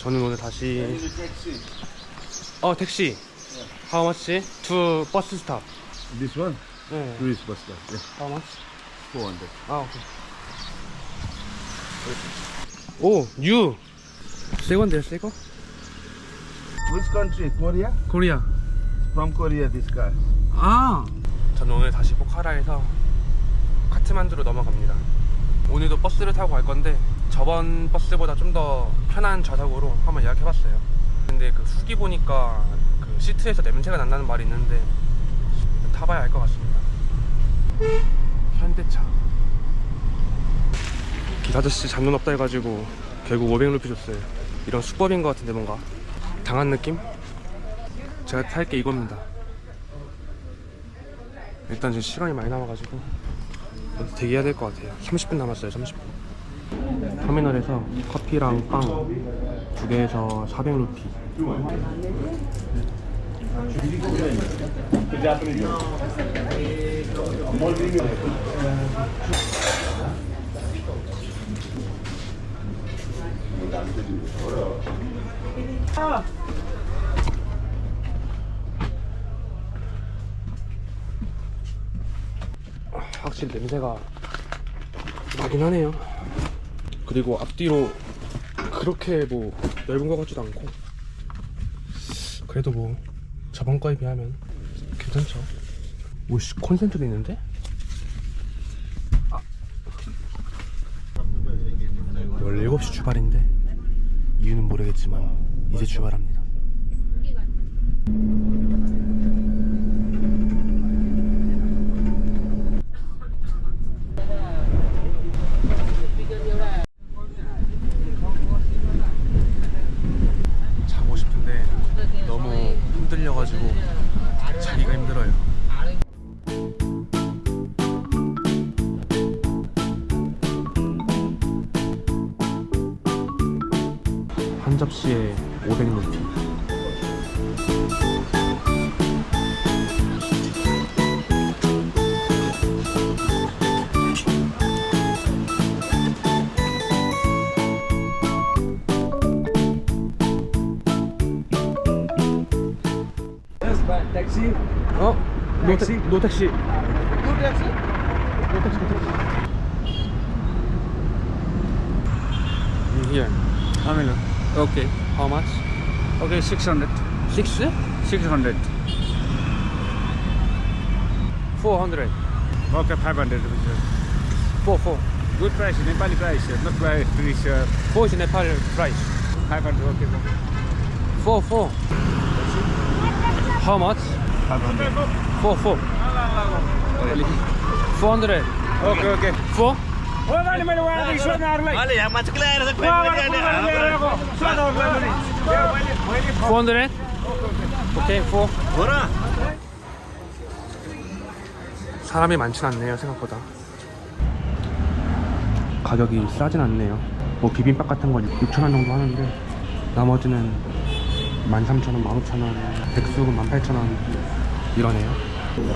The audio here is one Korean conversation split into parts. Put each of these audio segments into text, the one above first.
저는 오늘 다시 어 택시 How much? To bus stop This one? 네 Tourist bus stop. Yeah, How much? 400. 아 오케이 오 뉴! 새건데요 새 거? Which country? Korea? 코리아 From Korea, this car. 아 저는 오늘 다시 포카라에서 카트만두로 넘어갑니다 오늘도 버스를 타고 갈 건데 저번 버스보다 좀 더 편한 좌석으로 한번 예약해봤어요. 근데 그 후기 보니까 그 시트에서 냄새가 난다는 말이 있는데 타봐야 알 것 같습니다. 현대차. 기사 아저씨 잔돈 없다 해가지고 결국 500루피 줬어요. 이런 수법인 것 같은데 뭔가? 당한 느낌? 제가 탈 게 이겁니다. 일단 지금 시간이 많이 남아가지고 대기해야 될 것 같아요. 30분 남았어요 30분 터미널에서 커피랑 빵 두 개에서 400루피 확실히 냄새가 나긴 하네요. 그리고 앞뒤로 그렇게 뭐 넓은 것 같지도 않고 그래도 뭐 저번 거에 비하면 괜찮죠. 오씨 콘센트도 있는데? 아. 원래 7시 출발인데 이유는 모르겠지만 이제 출발합니다. 예, 시에 500루피 택시? 어? 아, 노택시? 노택시 노택시? 노택시 노택시 음, here. Amelie. Okay. How much? Okay, 600. Six? 600. 400. Okay, 500 rupees. Four, four. Good price, Nepali price, not price, please, uh, Four is Nepal price. 500, okay. Four, four. How much? 500. Four, four. Four hundred. Okay, 오케이. 사람이 많진 않네요, 생각보다. 가격이 싸진 않네요. 뭐 비빔밥 같은 건 6,000원 정도 하는데 나머지는 13,000원, 15,000원, 백숙은 18,000원 이러네요.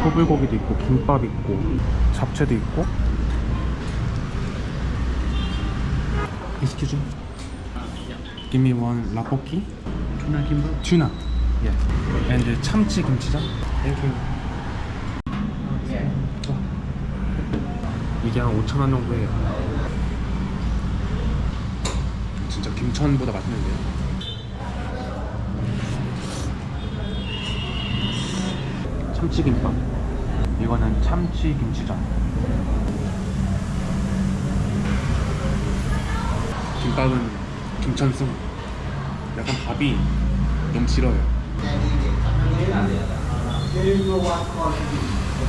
소불고기도 있고 김밥 있고 잡채도 있고 Excuse me. Give me one 라볶이. Tuna kimbap. 튜나. Yeah. And 참치 김치전. Thank you. 이게 한 5천 원 정도 해요. 진짜 김천보다 맛있는데요. 참치김밥. 이거는 참치 김치전. 김밥은 김천승. 약간 밥이 너무 질어요.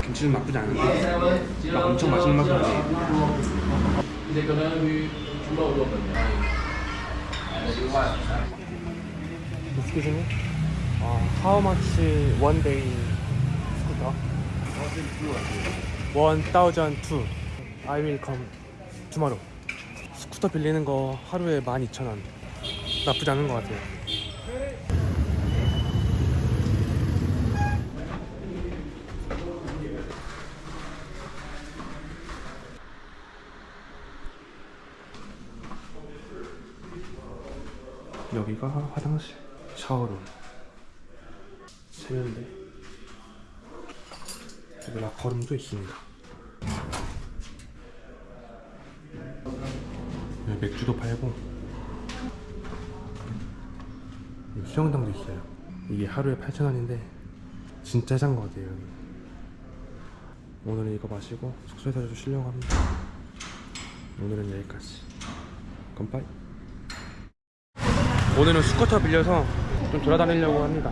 김치는 나쁘지 않은데 막 엄청 맛있는 맛은 아니에요. Excuse me. Uh, how much one day scooter? One thousand two. I will come tomorrow. 스쿠터 빌리는 거 하루에 12,000원. 나쁘지 않은 것 같아요. 여기가 화장실, 샤워룸, 세면대. 여기 락커룸도 있습니다. 여기 맥주도 팔고 여기 수영장도 있어요. 이게 하루에 8,000원인데 진짜 싼거 같아요. 여기. 오늘은 이거 마시고 숙소에서 좀 쉬려고 합니다. 오늘은 여기까지. 컴파이. 오늘은 스쿠터 빌려서 좀 돌아다니려고 합니다.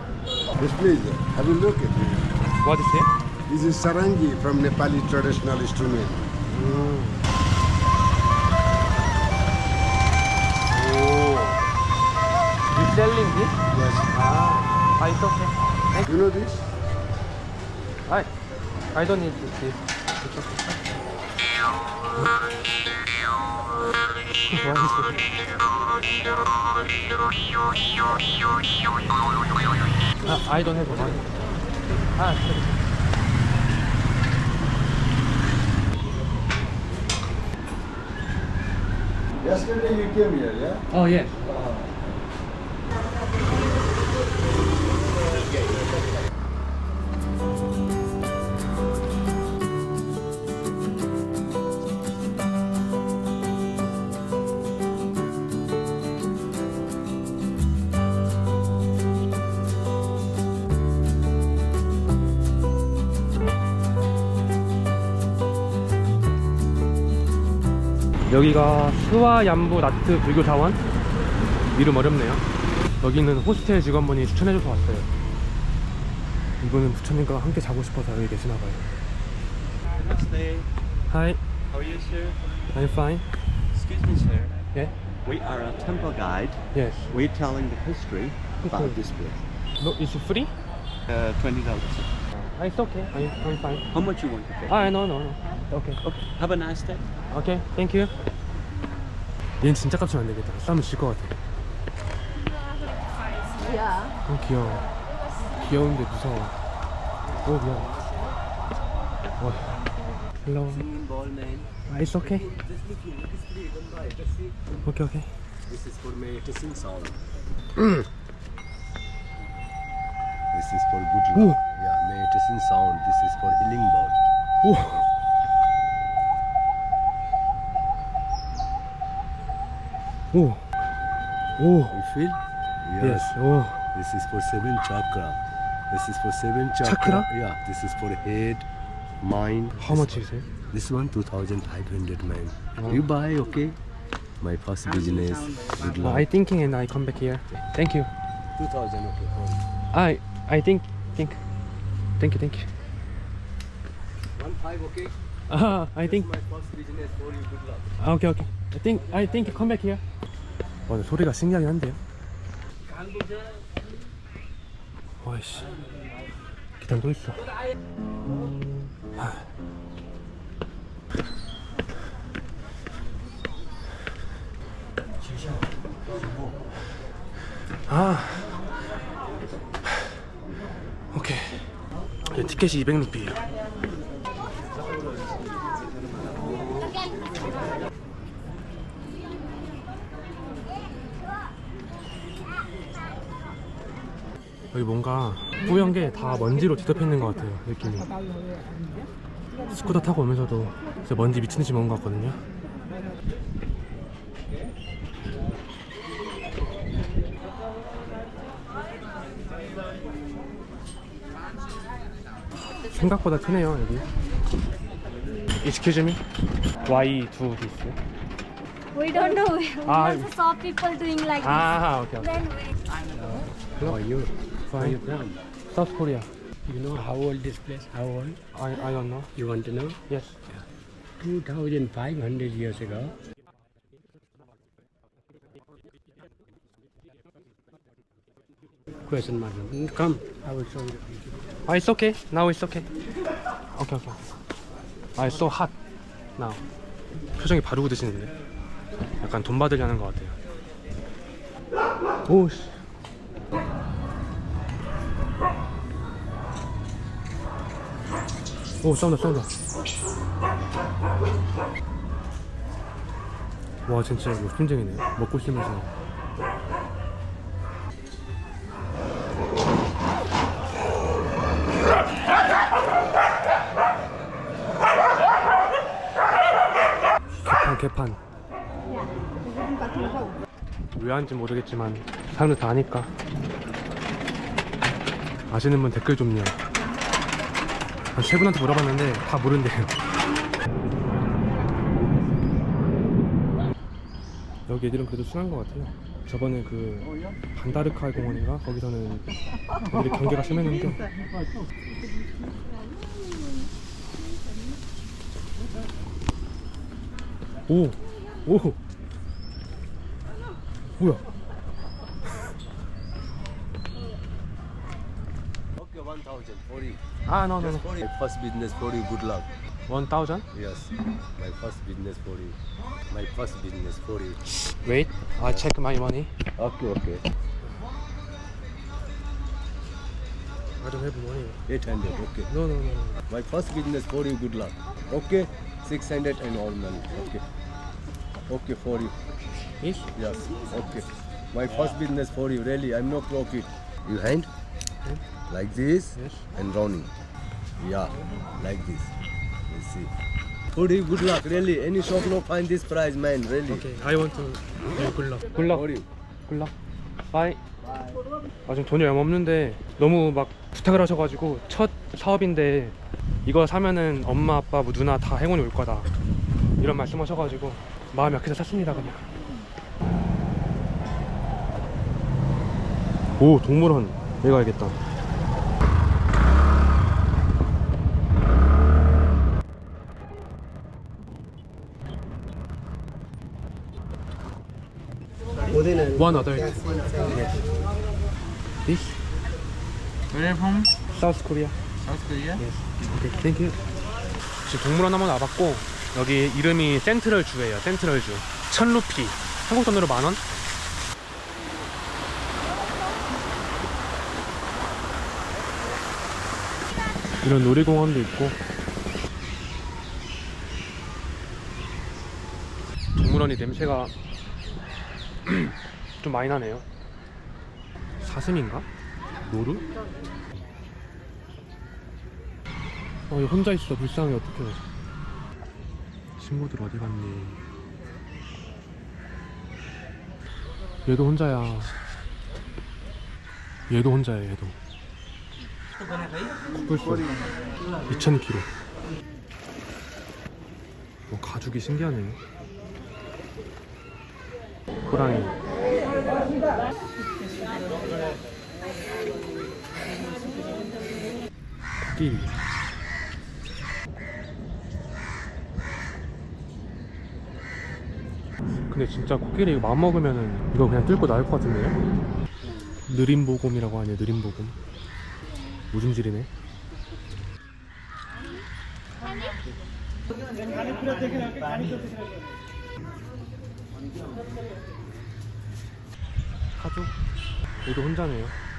Yes, please. Have a look at it. What is it? This is sarangi from Nepali traditional instrument. 오. Selling this? Yes. 아, ah, it's okay. You know this? I, I don't need this. It's okay. What is it? Ah, I don't have money. Ah, sorry. Yesterday you came here, yeah? Oh, yes. 여기가 스와얀부 나트 불교 사원 이름 어렵네요 여기는 호스텔 직원분이 추천해줘서 왔어요 이분은 부처님과 함께 자고 싶어서 여기 계시나봐요 Namaste. Hi, How are you, sir? I'm fine Excuse me, sir. Yeah? We are a temple guide. Yes We're telling the history about this place. No, it's free? Uh, twenty dollars. Ah, it's okay, I'm, I'm fine How much you want to pay? Ah, no, no, no Okay, Okay. Have a nice day. Okay, thank you 얘는 진짜 깝치면 안 되겠다 싸면 질것 같아 Yeah. 어 귀여워 귀여운데 무서워 오 미안 와 헬로 아 it's okay 오케이 오케이 This is for medicine sound. This is for good Ooh. luck. Yeah, medicine sound. This is for healing bowl. 오 Oh. Oh. You feel? Yes. yes. Oh. This is for seven chakra. This is for seven chakra. chakra? Yeah. This is for head, mind. How this much is it? This one, 2,500 man. Oh. You buy, okay? My first business. Good luck. I thinking and I come back here. Thank you. 2,000, okay. I, I think, think. Thank you, thank you. One five, okay? Ah, uh, I this think. my first business for you. Good luck. Ah, okay, okay. I think, I think come back here. 와, 소리가 신기하긴 한데요. 와이씨, 계단 또 있어. 하. 아, 오케이. 이 티켓이 200루피예요. 여기 뭔가 뿌연 게 다 먼지로 뒤덮여 있는 것 같아요 느낌이 스쿠터 타고 오면서도 진짜 먼지 미친 듯이 먹은 것 같거든요 생각보다 크네요 여기 Excuse me Why do this? We don't know. We Ah. also saw people doing like 아 오케이 this. 오케이 Then we. How are you? Fine. from? South Korea You know how old this place? How old? I, I don't know You want to know? Yes 2,500 years ago. Question mark. Come, I will show you. Ah, it's okay. Now it's okay. Okay, okay. Ah, it's so hot now. 표정이 바르고 드시는데. 약간 돈 받으려는 것 같아요. 오, 씨. 오 싸운다 싸운다. 와 진짜 이거 심쟁이네. 먹고 싶으면서 개판 개판. 왜 하는지 모르겠지만 사람들 다 아니까. 아시는 분 댓글 좀요. 한세 분한테 물어봤는데 다 모른대요. 여기 애들은 그래도 순한 것 같아요. 저번에 그 반다르카이 공원인가 거기서는 애들이 경계가 심했는데 오! 오! 뭐야? 1000 ah, for you. 아, no, no, Just no. for you. My first business for you. Good luck. 1000? Yes, my first business for you. My first business for you. Wait, I check my money. Okay, okay. I don't have money. 800. Okay. No, no, no. My first business for you. Good luck. Okay. 600 and all money. Okay. Okay for you. This? Yes. Okay. My first business for you. Really, I'm no profit. You hand like this Yes. and rounding. Yeah, like this. You see. For you, good luck. Really, any shop no find this price, man. Really. Okay, I want to. Yeah, good luck. Good luck. You. good luck. Bye. 아 지금 돈이 얼마 없는데 너무 막 부탁을 하셔가지고 첫 사업인데 이거 사면은 엄마 아빠 뭐 누나 다 행운이 올 거다 이런 말씀하셔가지고 마음이 약해서 샀습니다 그냥. 오 동물원 여기 가야겠다. One other. This Where are you from? South Korea. South Korea? 오케이, 땡큐. 지금 동물원 한번 와봤고 여기 이름이 센트럴 주예요. 센트럴 주. 천 루피. 한국 돈으로 만 원? 이런 놀이공원도 있고 동물원이 냄새가 좀 많이 나네요. 사슴인가? 노루? 어, 얘 혼자 있어. 불쌍해. 어떡해. 친구들 어디 갔니? 얘도 혼자야. 얘도 혼자야, 얘도. 코뿔소. 2,000kg. 어, 가죽이 신기하네. 호랑이. 코끼리. 근데 진짜 코끼리 마음 먹으면은 이거 그냥 뚫고 나올 것 같은데요? 느림보곰이라고 하네 느림보곰 무중질이네 가족 얘도 혼자네요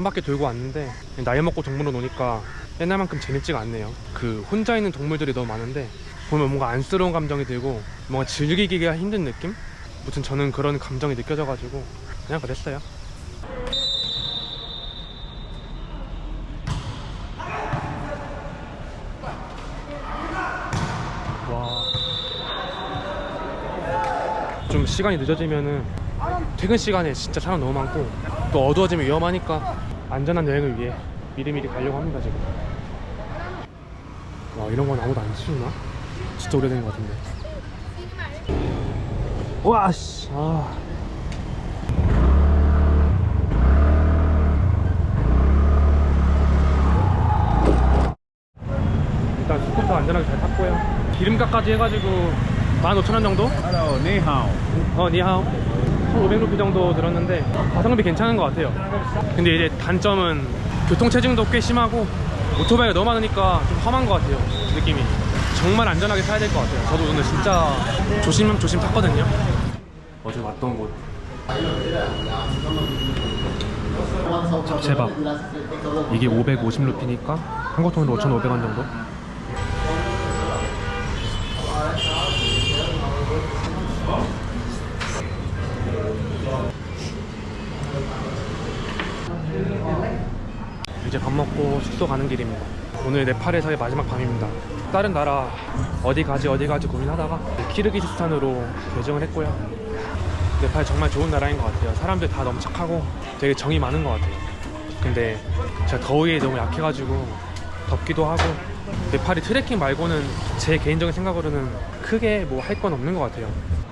한 바퀴 돌고 왔는데 나이 먹고 동물원 오니까 옛날만큼 재밌지가 않네요. 그 혼자 있는 동물들이 너무 많은데 보면 뭔가 안쓰러운 감정이 들고 뭔가 즐기기가 힘든 느낌? 무튼 저는 그런 감정이 느껴져가지고 그냥 그랬어요. 와. 좀 시간이 늦어지면은 퇴근 시간에 진짜 사람 너무 많고 또 어두워지면 위험하니까 안전한 여행을 위해 미리미리 가려고 합니다 지금 와 이런 건 아무도 안 치우나? 진짜 오래된 것 같은데 와씨 아 일단 스쿠터 안전하게 잘 탔고요 기름값까지 해가지고 15,000원 정도? Ni hao. 어, 니하오. 1,500루피 정도 들었는데 가성비 괜찮은 것 같아요. 근데 이제 단점은 교통체증도 꽤 심하고 오토바이가 너무 많으니까 좀 험한 것 같아요. 느낌이. 정말 안전하게 타야 될 것 같아요. 저도 오늘 진짜 조심 조심 탔거든요. 어제 왔던 곳. 잡채밥. 이게 550루피니까 한국 돈으로 5,500원 정도? 이제 밥 먹고 숙소 가는 길입니다. 오늘 네팔에서의 마지막 밤입니다. 다른 나라 어디 가지 어디 가지 고민하다가 키르기스탄으로 결정을 했고요. 네팔 정말 좋은 나라인 것 같아요. 사람들 다 너무 착하고 되게 정이 많은 것 같아요. 근데 제가 더위에 너무 약해가지고 덥기도 하고 네팔이 트레킹 말고는 제 개인적인 생각으로는 크게 뭐 할 건 없는 것 같아요.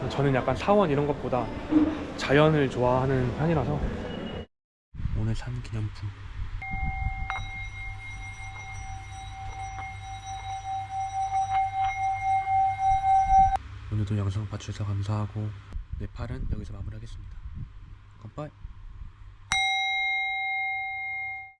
저는 약간 사원 이런 것보다 자연을 좋아하는 편이라서 오늘 산 기념품 오늘도 영상 봐주셔서 감사하고 내 팔은 여기서 마무리하겠습니다. 건빠이!